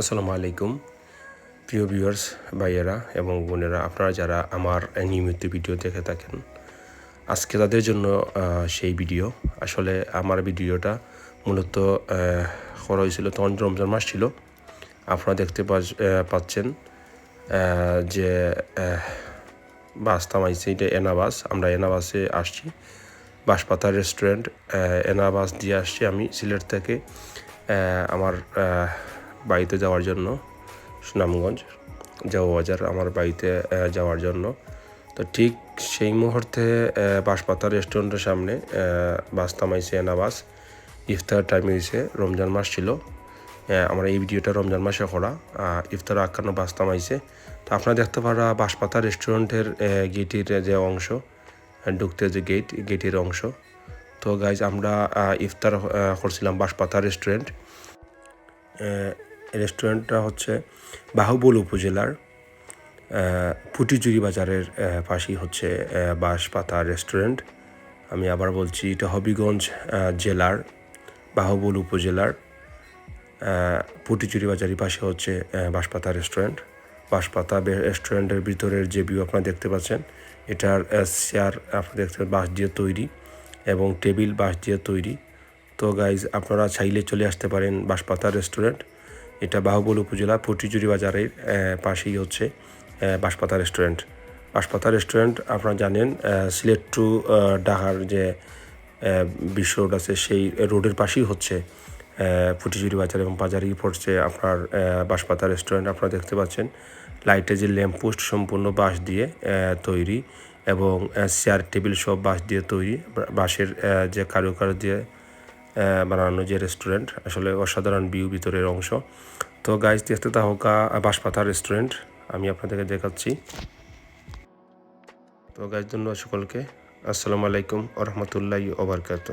আসসালামু আলাইকুম। প্রিয় ভিউয়ার্স ভাইয়েরা এবং বোনেরা আপনারা যারা আমার নিয়মিত ভিডিও দেখে থাকেন আজকে তাদের জন্য সেই ভিডিও। আসলে আমার ভিডিওটা মূলত করা হয়েছিল তখন রমজান মাস ছিল। আপনারা দেখতে পাচ্ছেন যে বাস থামাইছে এটা এনা বাস আমরা এনাবাসে আসছি। বাঁশপাতা রেস্টুরেন্ট আহ, এনা বাস দিয়ে আসছি আমি সিলেট থেকে। আমার বাড়িতে যাওয়ার জন্য সুনামগঞ্জ যাও বাজার আমার বাড়িতে যাওয়ার জন্য। তো ঠিক সেই মুহূর্তে বাঁশপাতা রেস্টুরেন্টের সামনে বাস থামাইছে এনা বাস ইফতার টাইম হয়েছে রমজান মাস ছিল। আমার এই ভিডিওটা রমজান মাসে করা ইফতার আকান্ন বাস থামাইছে। তো আপনারা দেখতে পারা বাঁশপাতা রেস্টুরেন্টের গেটের যে অংশ ঢুকতে যে গেট গেটের অংশ। তো গাইজ আমরা ইফতার করছিলাম বাঁশপাতা রেস্টুরেন্ট। রেস্টুরেন্টটা হচ্ছে বাহুবল উপজেলার আহ, পুটিজুরি বাজারের পাশেই হচ্ছে বাঁশপাতা রেস্টুরেন্ট। আমি আবার বলছি এটা হবিগঞ্জ জেলার বাহুবল উপজেলার পুটিচুরি বাজারের পাশে হচ্ছে বাঁশপাতা রেস্টুরেন্ট। বাঁশপাতা রেস্টুরেন্টের ভিতরের যে ভিউ আপনারা দেখতে পাচ্ছেন এটার চেয়ার আপনারা দেখতে পাচ্ছেন বাঁশ দিয়ে তৈরি এবং টেবিল বাঁশ দিয়ে তৈরি। তো গাইজ আপনারা চাইলে চলে আসতে পারেন বাঁশপাতা রেস্টুরেন্ট। এটা বাহুবল উপজেলা পুটিচুরি বাজারের পাশেই হচ্ছে বাঁশপাতা রেস্টুরেন্ট। বাঁশপাতা রেস্টুরেন্ট আপনারা জানেন সিলেট টু ডাহার যে বিশ্ব রোড আছে, সেই রোডের পাশেই হচ্ছে ফুটিচুরি বাজার এবং বাজারেই পড়ছে আপনার বাঁশপাতা রেস্টুরেন্ট। আপনারা দেখতে পাচ্ছেন লাইটের যে ল্যাম্প পোস্ট সম্পূর্ণ বাঁশ দিয়ে তৈরি এবং চেয়ার, টেবিল সব বাঁশ দিয়ে তৈরি। বাঁশের যে কারুকার দিয়ে বানানো যে রেস্টুরেন্ট আসলে অসাধারণ ভিউ ভিতরের অংশ। তো গাইজ দেখতে তাহকা বাঁশপাতা রেস্টুরেন্ট আমি আপনাদেরকে দেখাচ্ছি। তো গাইজ ধন্যবাদ সকলকে। আসসালামু আলাইকুম আ রহমতুল্লাহ ওবরকাত